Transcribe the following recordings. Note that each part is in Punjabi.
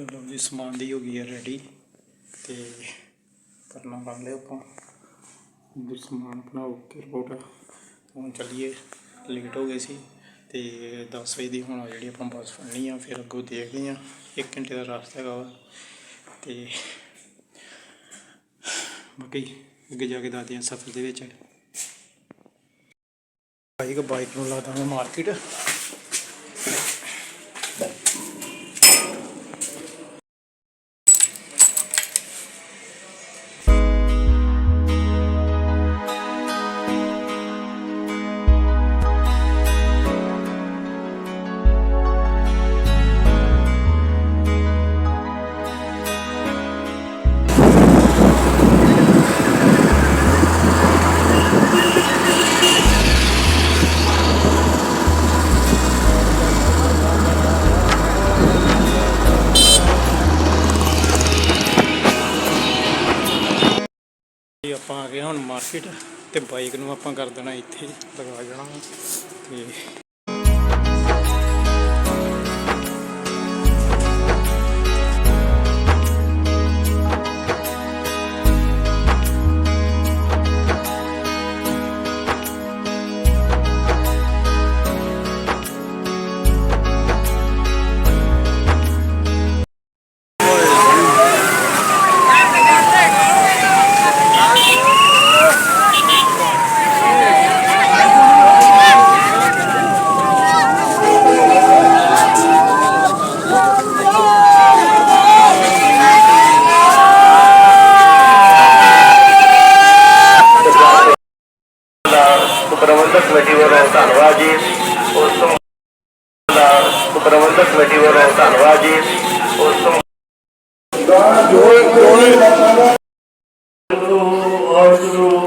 ਚਲੋ ਜੀ, ਸਮਾਨ ਦੀ ਹੋ ਗਈ ਹੈ ਰੈਡੀ ਤੇ ਕਰਨਾ ਬੰਦ ਲਿਆ ਆਪਾਂ। ਇੱਧਰ ਸਮਾਨ ਆਪਣਾ ਓਕੇ ਰਿਪੋਰਟ ਹੁਣ ਚੱਲੀਏ ਲੇਟ ਹੋ ਗਏ ਸੀ ਤੇ 10 ਵਜੇ ਦੀ ਹੁਣ ਜਿਹੜੀ ਆਪਾਂ ਬੱਸ ਫੜਨੀ ਆ, ਫਿਰ ਅੱਗੋਂ ਦੇਖਦੇ ਆ 1 ਘੰਟੇ ਦਾ ਰਸਤਾ ਹੈਗਾ ਵਾ ਤੇ ਬਾਕੀ ਅੱਗੇ ਜਾ ਕੇ ਦੱਸਦੇ ਆ ਸਫ਼ਰ ਦੇ ਵਿੱਚ। ਬਾਈਕ ਬਾਈਕ ਨੂੰ ਲਾਦਾ ਮੈਂ ਮਾਰਕੀਟ ਇਹ ਆਪਾਂ ਆ ਗਏ ਹੁਣ ਮਾਰਕੀਟ ਤੇ ਬਾਈਕ ਨੂੰ ਆਪਾਂ ਕਰ ਦੇਣਾ ਇੱਥੇ ਲਗਾ ਜਾਣਾ। ਵਾ ਤੇ ਪ੍ਰਬੰਧਕ ਕਮੇਟੀ ਵੱਲੋਂ ਧੰਨਵਾਦ ਜੀ ਉਸ ਤੋਂ ਵਾਹਿਗੁਰੂ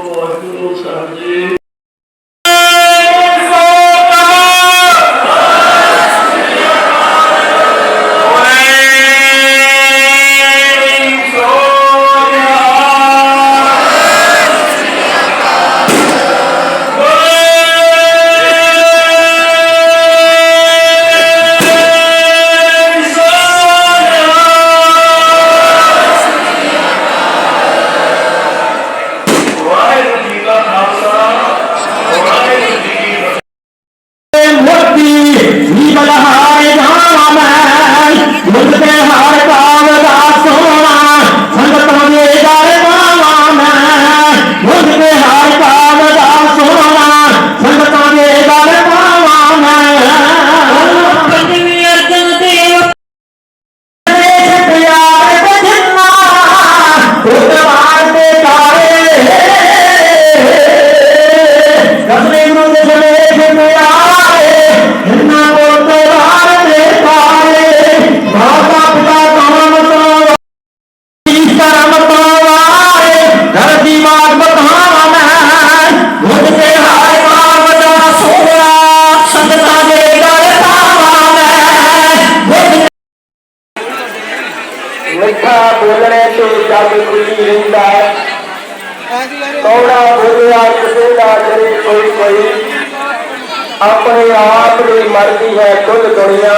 ਆਪਣੇ ਆਪ ਦੀ ਮਰਜ਼ੀ ਹੈ ਖੁਦ ਦੁਨੀਆ।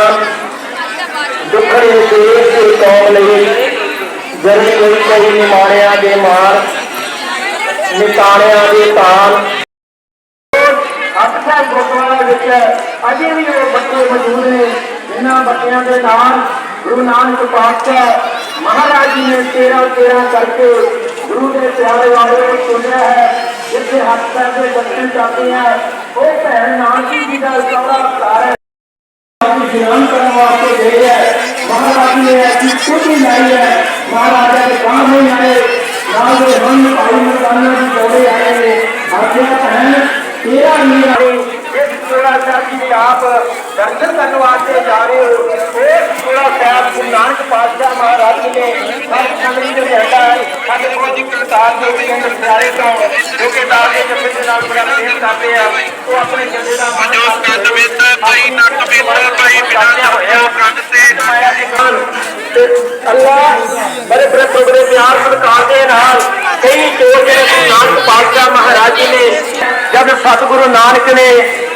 ਦੁੱਖੜੇ ਦੇਸ਼ ਦੇ ਕੌਮ ਲਈ ਜਰੀ ਕੋਈ ਕੋਈ ਨਿਮਾਣਿਆਂ ਦੇ ਮਾਰ ਨਿਤਾਣਿਆਂ ਦੇ ਤਾਲ ਅੱਠਾ ਗੁਰਦੁਆਰਾ ਵਿੱਚ ਅਜੇ ਵੀ ਉਹ ਬੱਚੇ ਮੌਜੂਦ ਨੇ, ਜਿਨ੍ਹਾਂ ਬੱਚਿਆਂ ਦੇ ਨਾਲ ਗੁਰੂ ਨਾਨਕ ਪਾਤਸ਼ਾਹ ਮਹਾਰਾਜ ਜੀ ਨੇ 13 13 ਕਰਕੇ ਗੁਰੂ ਦੇ ਪਿਆਰੇ ਵਾਲੇ ਨੂੰ ਚੁਣਿਆ ਹੈ, ਜਿੱਥੇ ਹੱਥ ਪੈਰ ਦੇ ਦਰਸ਼ਨ ਕਰਦੇ ਆ ਉਹ ਭੈਣ ਨਾਨਕੀ ਜੀ ਦਾ ਸੌਰਾ ਘਰ ਹੈ ਕਰਨ ਵਾਸਤੇ ਗਏ ਹੈ। ਮਹਾਰਾਜ ਨੇ ਐਸੀ ਕੁਝ ਲਾਈ ਹੈ। ਮਹਾਰਾਜਾ ਦੇ ਕੰਮ ਨਹੀਂ ਆਏ। ਨਾਲ ਦੇ ਹਮ ਭਾਈ ਮਰਦਾਨਾ ਜੀ ਜੋੜੇ ਆਏ ਨੇ। ਆਖਿਆ, ਭੈਣ, ਤੇਰਾ ਨਹੀਂ ਸੋਲਾ ਸਾਹਿਬ ਜੀ ਆਪ ਦਰਸ਼ਨ ਕਰਨ ਵਾਸਤੇ ਜਾ ਰਹੇ ਹੋ। ਇਸ ਸੋਲਾ ਸਾਹਿਬ ਗੁਰੂ ਨਾਨਕ ਪਾਤਸ਼ਾਹ ਮਹਾਰਾਜ ਜੀ ਨੇ ਹਰ ਸੰਗਰੀ ਦੇ ਝੰਡਾ ਸਾਡੇ ਕੋਲ ਜੀ ਕਰਤਾਰ ਦੇ ਸਿੰਘ ਪਿਆਰੇ ਤੋਂ ਜੋ ਕਿ ਦਾਸ ਦੇ ਜੱਫੇ ਦੇ ਨਾਲ ਬੜਾ ਪ੍ਰੇਮ ਕਰਦੇ ਆ ਉਹ ਆਪਣੇ ਜੱਦੇ ਦਾ ਮਨੋਸ ਕੰਦ ਵਿੱਚ ਭਾਈ ਨੱਕ ਵਿੱਚ ਭਾਈ ਬਿਨਾਂ ਹੋਇਆ ਕੰਦ ਤੇ ਤੇ ਅੱਲਾਹ ਬੜੇ ਬੜੇ ਬੜੇ ਪਿਆਰ ਸਤਿਕਾਰ ਦੇ ਨਾਲ ਕਈ ਚੋਰ ਜਿਹੜੇ ਗੁਰੂ ਨਾਨਕ ਪਾਤਸ਼ਾਹ ਮਹਾਰਾਜ ਜੀ ਨੇ ਜਦ ਸਤਿਗੁਰੂ ਨਾਨਕ ਨੇ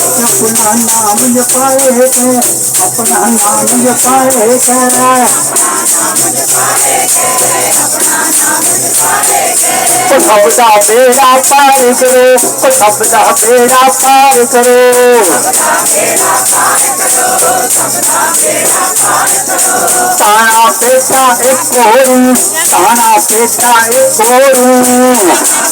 अपना नाम जपाए कर अपना नाम जपाए कर सब का बेड़ा पार करो तो सब का बेड़ा पार करो ताना बेटा एक और ताना बेटा एक और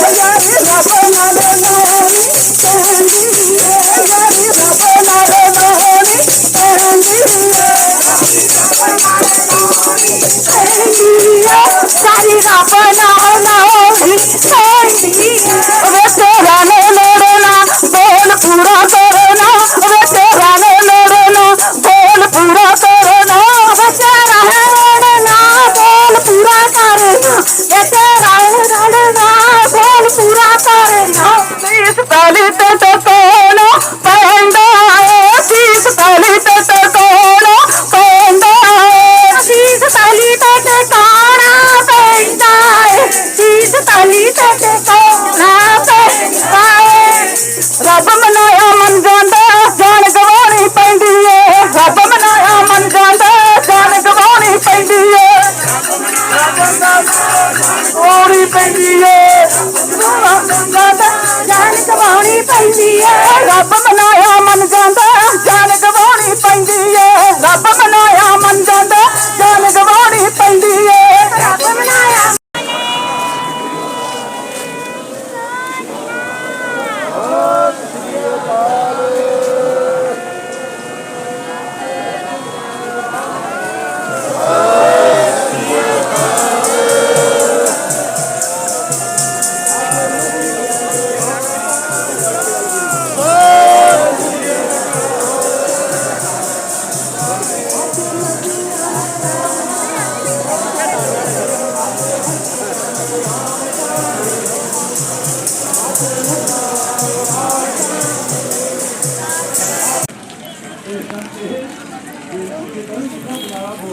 Yeah. এতে রাউন্ড রাউন্ড